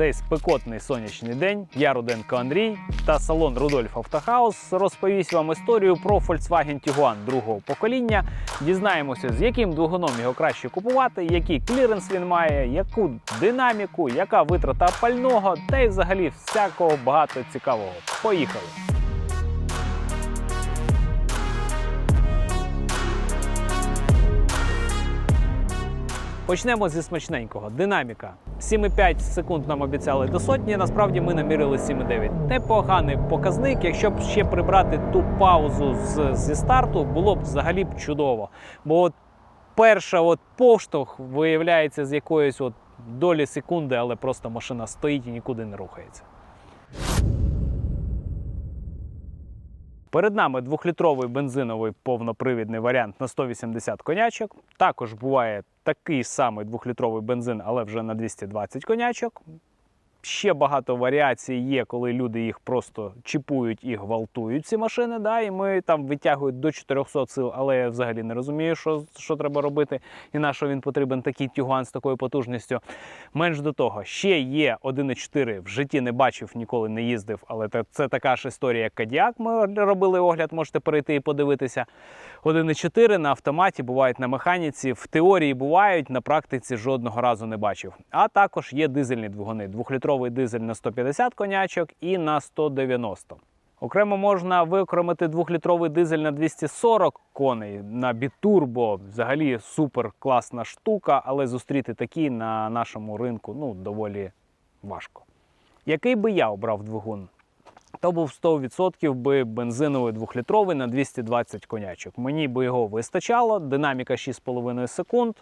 цей спекотний сонячний день я Руденко Андрій та салон Рудольф Автохаус розповість вам історію про Volkswagen Tiguan другого покоління. Дізнаємося, з яким двигуном його краще купувати, який кліренс він має, яку динаміку, яка витрата пального, та й взагалі всякого багато цікавого. Поїхали! Почнемо зі смачненького. Динаміка. 7,5 секунд нам обіцяли до сотні. Насправді ми намірили 7,9. Непоганий показник. Якщо б ще прибрати ту паузу з, зі старту, було б взагалі б чудово. Бо от перша от повштовх виявляється з якоїсь от долі секунди, але просто машина стоїть і нікуди не рухається. Перед нами двохлітровий бензиновий повнопривідний варіант на 180 конячок. Також буває такий самий двохлітровий бензин, але вже на 220 конячок. Ще багато варіацій є, коли люди їх просто чіпують і гвалтують ці машини. Да, і ми там витягують до 400 сил, але я взагалі не розумію, що, що треба робити і на що він потрібен такий тюган з такою потужністю. Менш до того, ще є 1.4, в житті не бачив, ніколи не їздив, але це, така ж історія, як Кадіак. Ми робили огляд, можете перейти і подивитися. 1.4 на автоматі бувають на механіці. В теорії бувають, на практиці жодного разу не бачив. А також є дизельні двигуни. Двохлітровий дизель на 150 конячок і на 190. Окремо можна виокремити двохлітровий дизель на 240 коней на бітурбо. Взагалі супер класна штука, але зустріти такі на нашому ринку ну, доволі важко. Який би я обрав двигун? То був 100% би бензиновий двохлітровий на 220 конячок. Мені би його вистачало, динаміка 6,5 секунд.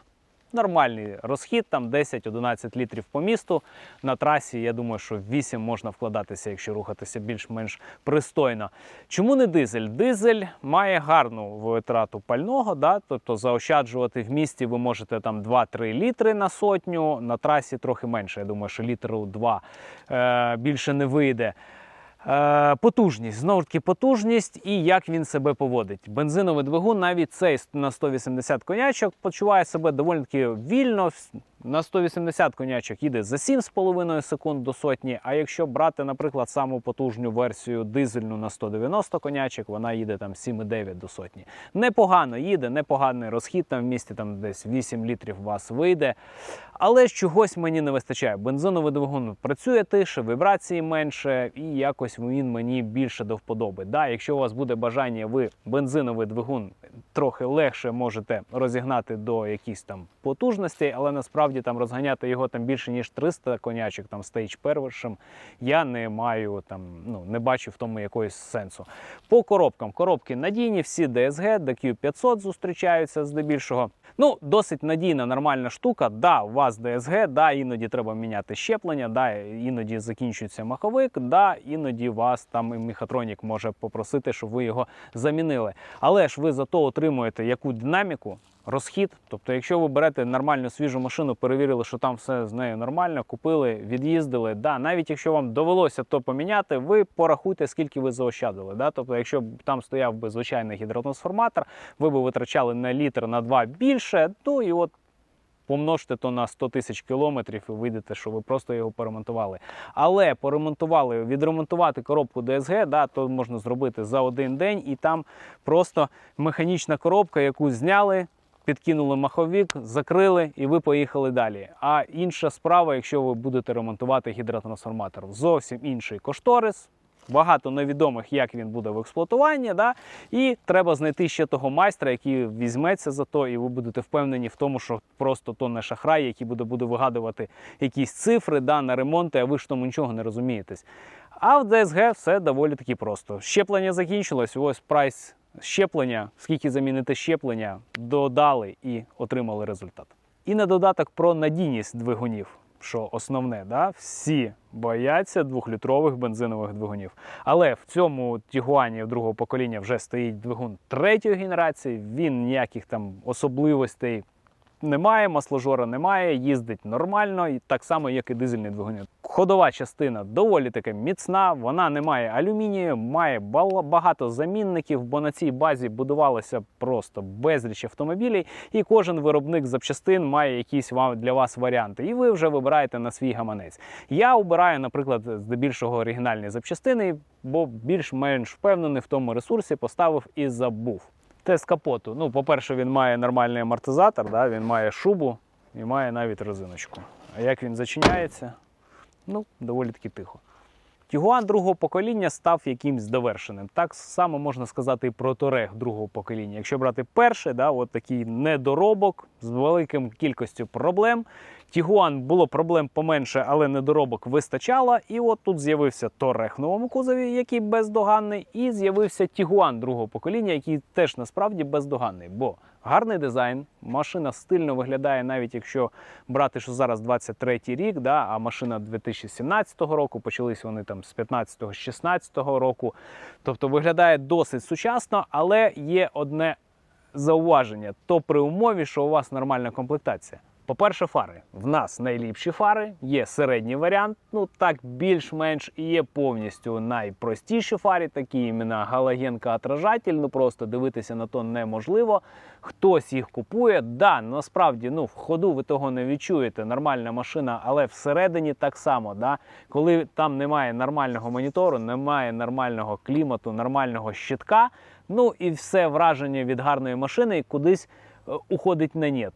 Нормальний розхід, там 10-11 літрів по місту. На трасі, я думаю, що 8 можна вкладатися, якщо рухатися більш-менш пристойно. Чому не дизель? Дизель має гарну витрату пального, да? тобто заощаджувати в місті ви можете там 2-3 літри на сотню, на трасі трохи менше. Я думаю, що літру 2 е, більше не вийде. Е, Потужність, знову ж таки, потужність і як він себе поводить. Бензиновий двигун, навіть цей на 180 конячок, почуває себе доволі таки вільно. На 180 конячок їде за 7,5 секунд до сотні. А якщо брати, наприклад, саму потужну версію дизельну на 190 конячок, вона їде там 7,9 до сотні. Непогано їде, непоганий розхід там в місті, там десь 8 літрів вас вийде. Але ж чогось мені не вистачає. Бензиновий двигун працює тише, вібрації менше, і якось він мені більше до вподоби. Да, якщо у вас буде бажання, ви бензиновий двигун трохи легше можете розігнати до якихось там потужностей, але насправді там розганяти його там більше ніж 300 конячок, там стейдж першим, я не маю там, ну не бачу в тому якогось сенсу. По коробкам коробки надійні, всі DSG, DQ500 зустрічаються здебільшого. Ну, досить надійна, нормальна штука. Да, у вас DSG, да, іноді треба міняти щеплення, да, іноді закінчується маховик, да, іноді вас там і мехатронік може попросити, щоб ви його замінили. Але ж ви зато отримуєте яку динаміку, розхід. Тобто, якщо ви берете нормальну свіжу машину, перевірили, що там все з нею нормально, купили, від'їздили. Да, навіть якщо вам довелося то поміняти, ви порахуйте, скільки ви заощадили. Да? Тобто, якщо б там стояв би звичайний гідротрансформатор, ви б витрачали на літр на два більше, ну і от. Помножте то на 100 тисяч кілометрів і вийдете, що ви просто його поремонтували. Але поремонтували, відремонтувати коробку DSG, да, то можна зробити за один день, і там просто механічна коробка, яку зняли, підкинули маховік, закрили і ви поїхали далі. А інша справа, якщо ви будете ремонтувати гідротрансформатор, зовсім інший кошторис. Багато невідомих, як він буде в експлуатуванні, да? і треба знайти ще того майстра, який візьметься за то, і ви будете впевнені в тому, що просто то не шахрай, який буде, буде вигадувати якісь цифри да, на ремонти, а ви ж тому нічого не розумієтесь. А в DSG все доволі таки просто. Щеплення закінчилось, ось прайс щеплення, скільки замінити щеплення, додали і отримали результат. І на додаток про надійність двигунів що основне, да? всі бояться двохлітрових бензинових двигунів. Але в цьому Тігуані другого покоління вже стоїть двигун третьої генерації, він ніяких там особливостей немає, масложора немає, їздить нормально, так само, як і дизельний двигун. Ходова частина доволі таки міцна, вона не має алюмінію, має багато замінників, бо на цій базі будувалося просто безліч автомобілів, і кожен виробник запчастин має якісь для вас варіанти. І ви вже вибираєте на свій гаманець. Я обираю, наприклад, здебільшого оригінальні запчастини, бо більш-менш впевнений в тому ресурсі поставив і забув. Тест капоту. Ну, по-перше, він має нормальний амортизатор, да? він має шубу і має навіть резиночку. А як він зачиняється? Ну, доволі таки тихо. Тігуан другого покоління став якимсь довершеним. Так само можна сказати і про Торег другого покоління. Якщо брати перший, да, от такий недоробок з великим кількістю проблем. Тігуан було проблем поменше, але недоробок вистачало. І от тут з'явився Торег в новому кузові, який бездоганний, і з'явився Тігуан другого покоління, який теж насправді бездоганний. Бо гарний дизайн, машина стильно виглядає, навіть якщо брати, що зараз 23-й рік, да, а машина 2017 року, почались вони там з 15-го, з 16-го року. Тобто виглядає досить сучасно, але є одне зауваження: то при умові, що у вас нормальна комплектація. По-перше, фари. В нас найліпші фари, є середній варіант, ну так більш-менш і є повністю найпростіші фари, такі іменно галогенка-отражатель, ну просто дивитися на то неможливо. Хтось їх купує. Да, насправді ну, в ходу ви того не відчуєте. Нормальна машина, але всередині так само. Да? Коли там немає нормального монітору, немає нормального клімату, нормального щитка, ну і все враження від гарної машини кудись е, уходить на нет.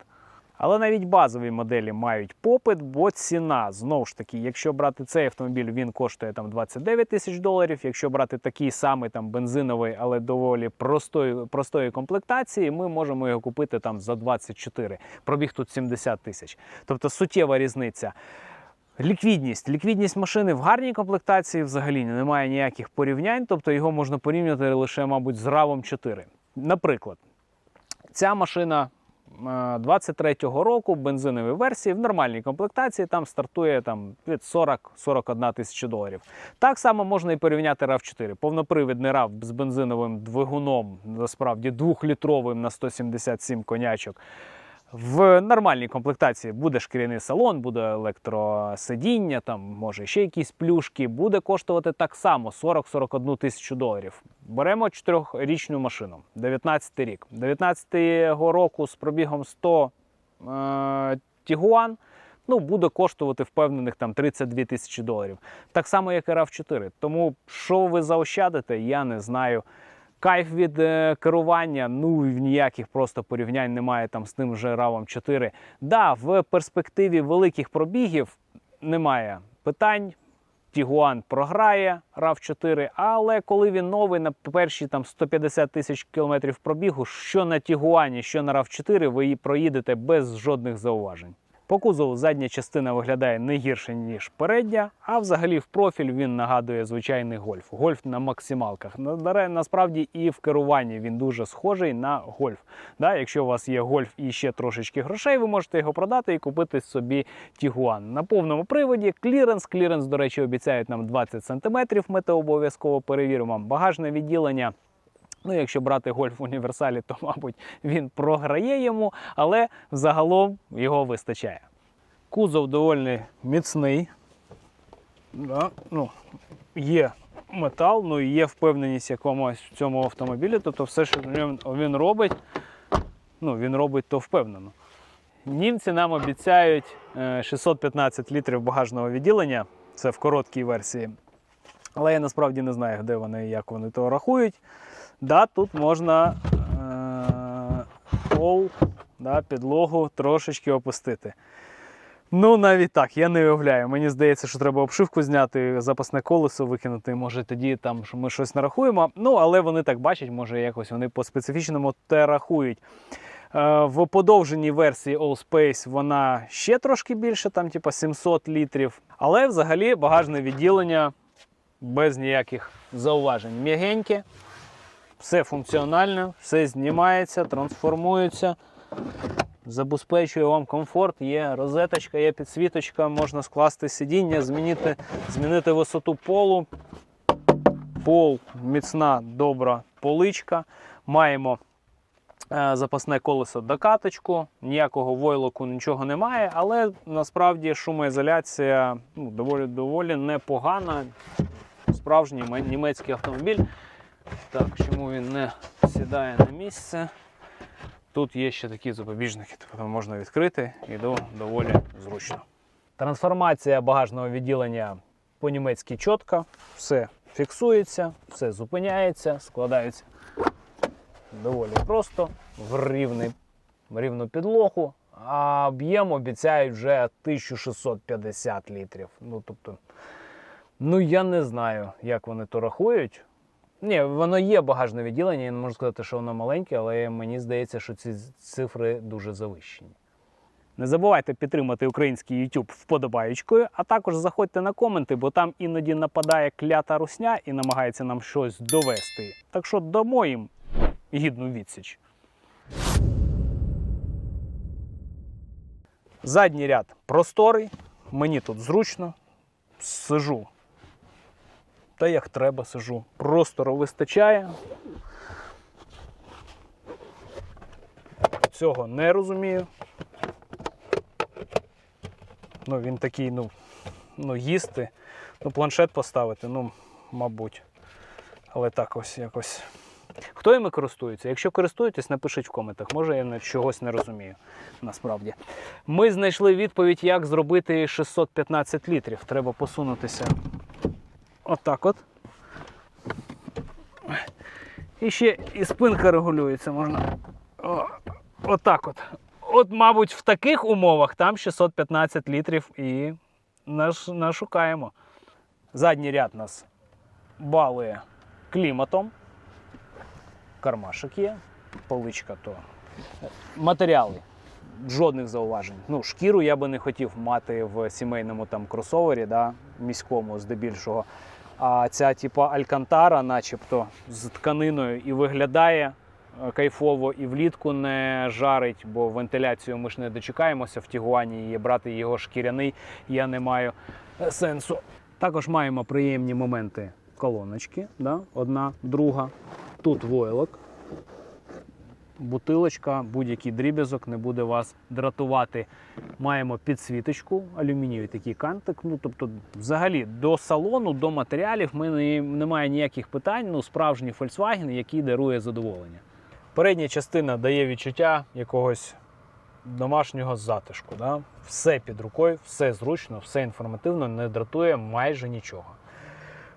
Але навіть базові моделі мають попит, бо ціна знову ж таки, якщо брати цей автомобіль, він коштує там 29 тисяч доларів. Якщо брати такий самий там бензиновий, але доволі простої, простої комплектації, ми можемо його купити там за 24. Пробіг тут 70 тисяч. Тобто суттєва різниця. Ліквідність. Ліквідність машини в гарній комплектації взагалі немає ніяких порівнянь, тобто його можна порівняти лише, мабуть, з RAV 4. Наприклад, ця машина 23-го року бензинові версії в нормальній комплектації там стартує там, від 40-41 тисячі доларів. Так само можна і порівняти rav 4 Повнопривідний RAV з бензиновим двигуном, насправді двохлітровим на 177 конячок. В нормальній комплектації буде шкіряний салон, буде електросидіння, там може ще якісь плюшки. Буде коштувати так само 40-41 тисячу доларів. Беремо 4-річну машину, 19 рік. 19-го року з пробігом 100 е, Тігуан. Ну, буде коштувати впевнених там 32 тисячі доларів. Так само, як і rav 4 Тому що ви заощадите, я не знаю. Кайф від е, керування, ну ніяких просто порівнянь немає там з тим же rav 4 Да, в перспективі великих пробігів немає питань. Тігуан програє rav 4 але коли він новий на перші там 150 тисяч кілометрів пробігу, що на Тігуані, що на rav 4 ви проїдете без жодних зауважень. По кузову задня частина виглядає не гірше, ніж передня, а взагалі в профіль він нагадує звичайний гольф. Гольф на максималках. На- на- Насправді і в керуванні він дуже схожий на гольф. Да, якщо у вас є гольф і ще трошечки грошей, ви можете його продати і купити собі Тігуан. На повному приводі кліренс. Кліренс, до речі, обіцяють нам 20 см. Ми це обов'язково перевіримо. Багажне відділення. Ну, якщо брати гольф в універсалі, то, мабуть, він програє йому, але загалом його вистачає. Кузов доволі міцний. Да, ну, є метал, ну і є впевненість якомусь в цьому автомобілі. Тобто все, що він, робить, ну, він робить то впевнено. Німці нам обіцяють е, 615 літрів багажного відділення. Це в короткій версії. Але я насправді не знаю, де вони і як вони то рахують. Да, тут можна е, пол, да, підлогу трошечки опустити. Ну, навіть так, я не уявляю. Мені здається, що треба обшивку зняти, запасне колесо викинути. Може тоді там ми щось нарахуємо. Ну, але вони так бачать, може якось вони по специфічному те рахують. Е, В подовженій версії Allspace вона ще трошки більше, там типа 700 літрів. Але взагалі багажне відділення без ніяких зауважень. М'ягеньке, все функціонально, все знімається, трансформується, забезпечує вам комфорт, є розеточка, є підсвіточка, можна скласти сидіння, змінити, змінити висоту полу. Пол міцна, добра поличка. Маємо Е, Запасне колесо докаточку, ніякого войлоку, нічого немає, але насправді шумоізоляція ну, доволі доволі непогана. Справжній німецький автомобіль. Так, чому він не сідає на місце? Тут є ще такі запобіжники, тобто можна відкрити і до- доволі зручно. Трансформація багажного відділення по-німецьки чітка, все фіксується, все зупиняється, складається доволі просто в рівний, рівну підлогу. А об'єм обіцяють вже 1650 літрів. Ну, тобто, ну я не знаю, як вони то рахують. Ні, воно є багажне відділення, я не можу сказати, що воно маленьке, але мені здається, що ці цифри дуже завищені. Не забувайте підтримати український YouTube вподобаючкою, а також заходьте на коменти, бо там іноді нападає клята русня і намагається нам щось довести. Так що дамо їм гідну відсіч. Задній ряд просторий, мені тут зручно. Сижу. Та як треба сижу. Простору вистачає. Цього не розумію. Ну, він такий, ну, ну, їсти, ну, планшет поставити, ну, мабуть. Але так ось якось. Хто іми користується? Якщо користуєтесь, напишіть в коментах. Може, я чогось не розумію насправді. Ми знайшли відповідь, як зробити 615 літрів. Треба посунутися отак от. І ще і спинка регулюється, можна. Отак от. От, мабуть, в таких умовах там 615 літрів і наш, нашукаємо. Задній ряд нас балує кліматом. Кармашик є, поличка то. Матеріали. Жодних зауважень. Ну, шкіру я би не хотів мати в сімейному там кросовері, да, міському здебільшого. А ця, типа алькантара, начебто, з тканиною і виглядає е, кайфово, і влітку не жарить, бо вентиляцію ми ж не дочекаємося в Тігуані і брати його шкіряний я не маю е, сенсу. Також маємо приємні моменти колоночки, да? одна, друга. Тут войлок, бутилочка, будь-який дріб'язок не буде вас дратувати. Маємо підсвіточку, алюмінієвий такий кантик. Ну, тобто, взагалі, до салону, до матеріалів ми не, немає ніяких питань. Ну, справжній Volkswagen, який дарує задоволення. Передня частина дає відчуття якогось домашнього затишку. Да? Все під рукою, все зручно, все інформативно, не дратує майже нічого.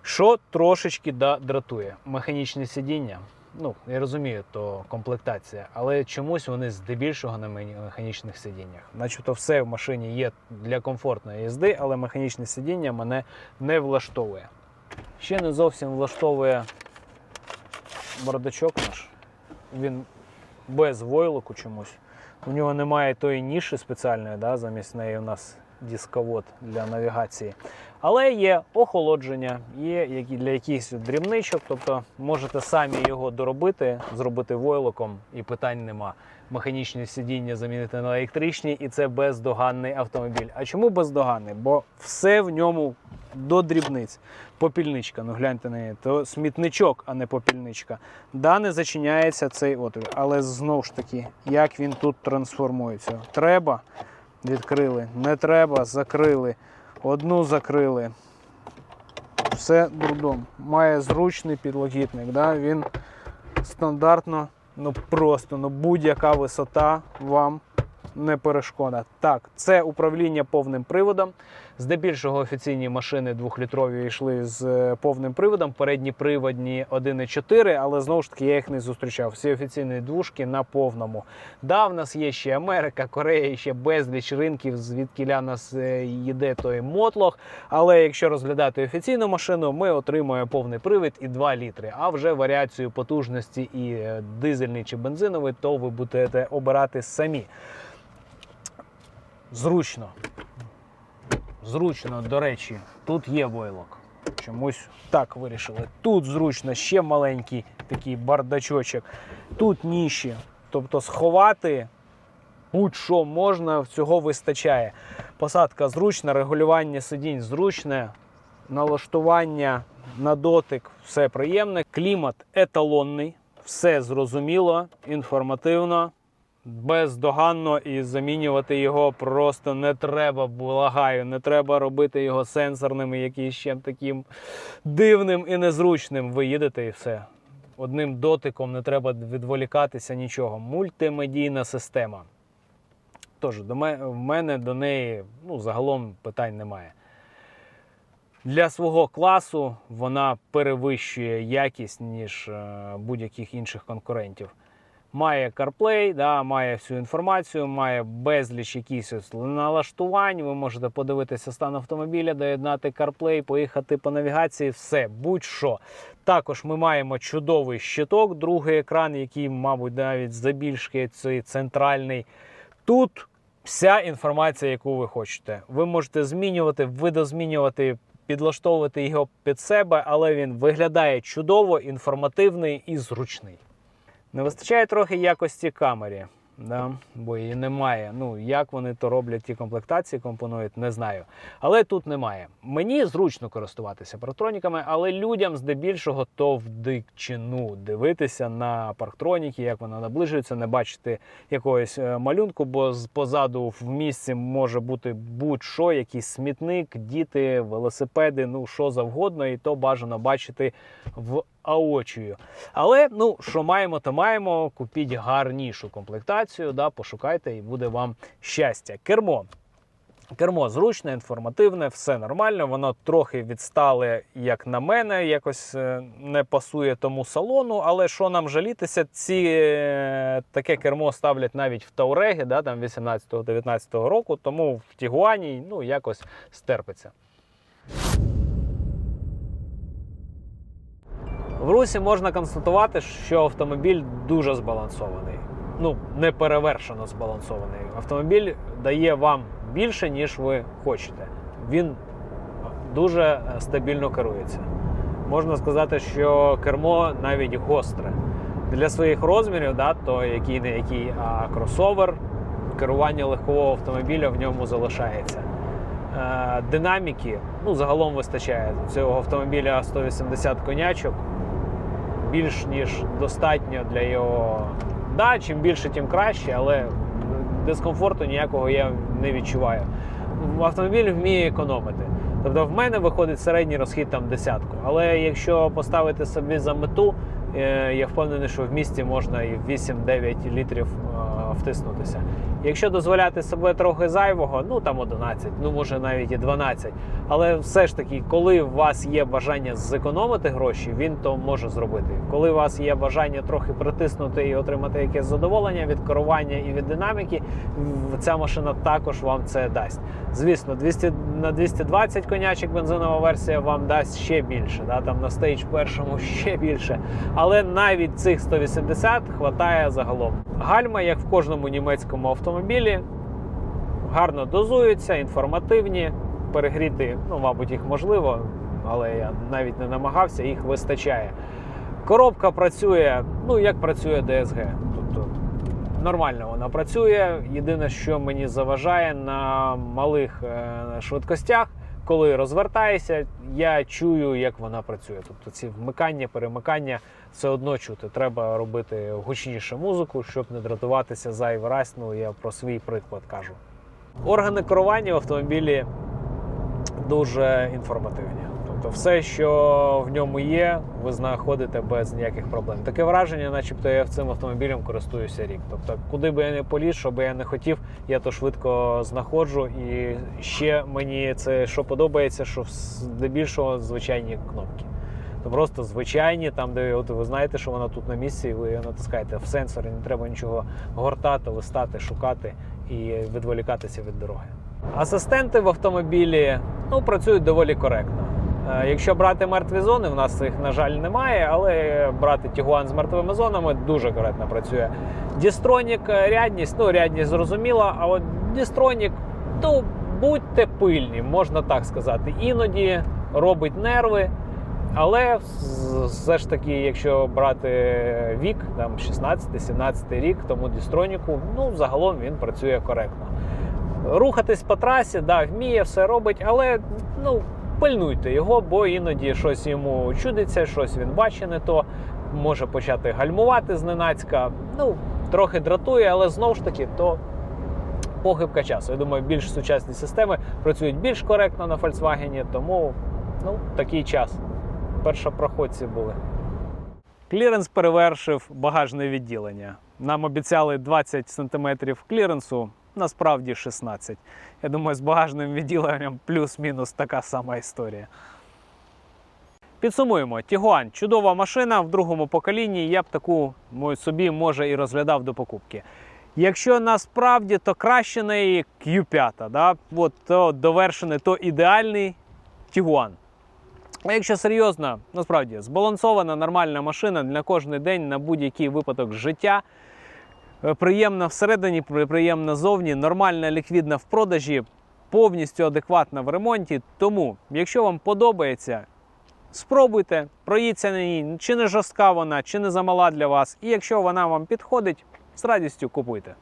Що трошечки да, дратує? Механічне сидіння. Ну, я розумію, то комплектація, але чомусь вони здебільшого на механічних сидіннях. Начебто все в машині є для комфортної їзди, але механічне сидіння мене не влаштовує. Ще не зовсім влаштовує бардачок наш. Він без войлоку чомусь. У нього немає тої ніші спеціальної, да, замість неї у нас дисковод для навігації. Але є охолодження, є для якихось дрібничок, тобто можете самі його доробити, зробити войлоком і питань нема. Механічні сидіння замінити на електричні, і це бездоганний автомобіль. А чому бездоганний? Бо все в ньому до дрібниць. Попільничка, ну гляньте на неї, то смітничок, а не попільничка. Да, не зачиняється цей отвір, але знову ж таки, як він тут трансформується. Треба, відкрили, не треба, закрили. Одну закрили. Все дурдом. Має зручний підлогітник. Да? Він стандартно, ну просто ну, будь-яка висота вам не перешкода. Так, це управління повним приводом. Здебільшого офіційні машини двохлітрові йшли з е, повним приводом, передні приводні 1,4, але знову ж таки я їх не зустрічав. Всі офіційні двушки на повному. Да, в нас є ще Америка, Корея, ще безліч ринків, звідкіля нас е, їде той мотлох. Але якщо розглядати офіційну машину, ми отримуємо повний привід і 2 літри. А вже варіацію потужності і е, дизельний чи бензиновий, то ви будете обирати самі. Зручно. Зручно, до речі, тут є войлок. Чомусь так вирішили. Тут зручно, ще маленький такий бардачочок. Тут ніші. Тобто сховати будь-що можна, цього вистачає. Посадка зручна, регулювання сидінь зручне, налаштування на дотик все приємне. Клімат еталонний. все зрозуміло, інформативно, бездоганно і замінювати його просто не треба, благаю, не треба робити його сенсорним і якимось ще таким дивним і незручним. Ви їдете і все. Одним дотиком не треба відволікатися нічого. Мультимедійна система. Тож, до мене, в мене до неї ну, загалом питань немає. Для свого класу вона перевищує якість, ніж е, будь-яких інших конкурентів. Має CarPlay, да, має всю інформацію, має безліч ось налаштувань. Ви можете подивитися стан автомобіля, доєднати CarPlay, поїхати по навігації, все, будь-що. Також ми маємо чудовий щиток, другий екран, який, мабуть, навіть забільшки цей центральний. Тут вся інформація, яку ви хочете. Ви можете змінювати, видозмінювати, підлаштовувати його під себе, але він виглядає чудово, інформативний і зручний. Не вистачає трохи якості камері, да? бо її немає. Ну, як вони то роблять ті комплектації, компонують, не знаю. Але тут немає. Мені зручно користуватися парктроніками, але людям здебільшого то в дикчину дивитися на парктроніки, як вона наближується, не бачити якогось е, малюнку, бо позаду в місці може бути будь-що, якийсь смітник, діти, велосипеди, ну що завгодно, і то бажано бачити в аочію. Але ну що маємо, то маємо. Купіть гарнішу комплектацію, да, пошукайте, і буде вам щастя. Кермо. Кермо зручне, інформативне, все нормально. Воно трохи відстале, як на мене, якось е, не пасує тому салону. Але що нам жалітися, ці е, таке кермо ставлять навіть в Таурегі, да, там 18-19 року, тому в Тігуані ну, якось стерпиться. В русі можна констатувати, що автомобіль дуже збалансований. Ну, не перевершено збалансований. Автомобіль дає вам більше, ніж ви хочете. Він дуже е, стабільно керується. Можна сказати, що кермо навіть гостре. Для своїх розмірів, да, то який не який, а кросовер, керування легкового автомобіля в ньому залишається. Е, Динаміки ну, загалом вистачає цього автомобіля 180 конячок більш ніж достатньо для його. Да, чим більше, тим краще, але дискомфорту ніякого я не відчуваю. Автомобіль вміє економити. Тобто в мене виходить середній розхід там десятку. Але якщо поставити собі за мету, е, я впевнений, що в місті можна і 8-9 літрів е, втиснутися. Якщо дозволяти себе трохи зайвого, ну там 11, ну може навіть і 12. Але все ж таки, коли у вас є бажання зекономити гроші, він то може зробити. Коли у вас є бажання трохи притиснути і отримати якесь задоволення від керування і від динаміки, ця машина також вам це дасть. Звісно, 200, на 220 конячок бензинова версія вам дасть ще більше. Да? Там на стейдж першому ще більше. Але навіть цих 180 хватає загалом. Гальма, як в кожному німецькому автомобілі, гарно дозуються, інформативні. Перегріти, ну, мабуть, їх можливо, але я навіть не намагався, їх вистачає. Коробка працює, ну як працює DSG. Тобто нормально вона працює. Єдине, що мені заважає на малих е, швидкостях, коли розвертаєшся, я чую, як вона працює. Тобто ці вмикання, перемикання все одно чути. Треба робити гучніше музику, щоб не дратуватися зайвий раз. Ну я про свій приклад кажу. Органи керування в автомобілі дуже інформативні. Тобто, все, що в ньому є, ви знаходите без ніяких проблем. Таке враження, начебто я цим автомобілем користуюся рік. Тобто, куди би я не поліз, що би я не хотів, я то швидко знаходжу. І ще мені це що подобається, що здебільшого звичайні кнопки. То просто звичайні, там, де от ви знаєте, що вона тут на місці, і ви її натискаєте в сенсор, і не треба нічого гортати, листати, шукати і відволікатися від дороги. Асистенти в автомобілі ну, працюють доволі коректно. Е, Якщо брати мертві зони, в нас їх, на жаль, немає, але брати Тігуан з мертвими зонами дуже коректно працює. Дістронік е, рядність, ну рядність зрозуміла, а от Дістронік, то будьте пильні, можна так сказати. Іноді робить нерви. Але все ж таки, якщо брати вік, там 16-17 рік, тому дістроніку, ну загалом він працює коректно. Рухатись по трасі, да, вміє, все робить, але ну, пильнуйте його, бо іноді щось йому чудиться, щось він бачить не то. може почати гальмувати зненацька. Ну, трохи дратує, але знову ж таки, то похибка часу. Я думаю, більш сучасні системи працюють більш коректно на Volkswagen, тому ну, такий час. Першопроходці були. Кліренс перевершив багажне відділення. Нам обіцяли 20 см кліренсу, насправді 16. Я думаю, з багажним відділенням плюс-мінус така сама історія. Підсумуємо, Тігуан чудова машина в другому поколінні. Я б таку собі може і розглядав до покупки. Якщо насправді, то краще неї Q5, да? От, то довершений, то ідеальний Тігуан. А якщо серйозно, насправді збалансована нормальна машина на кожен день на будь-який випадок життя. Е, Приємна всередині, при- приємна зовні, нормальна ліквідна в продажі, повністю адекватна в ремонті. Тому, якщо вам подобається, спробуйте, проїдьте на ній, чи не жорстка вона, чи не замала для вас. І якщо вона вам підходить, з радістю купуйте.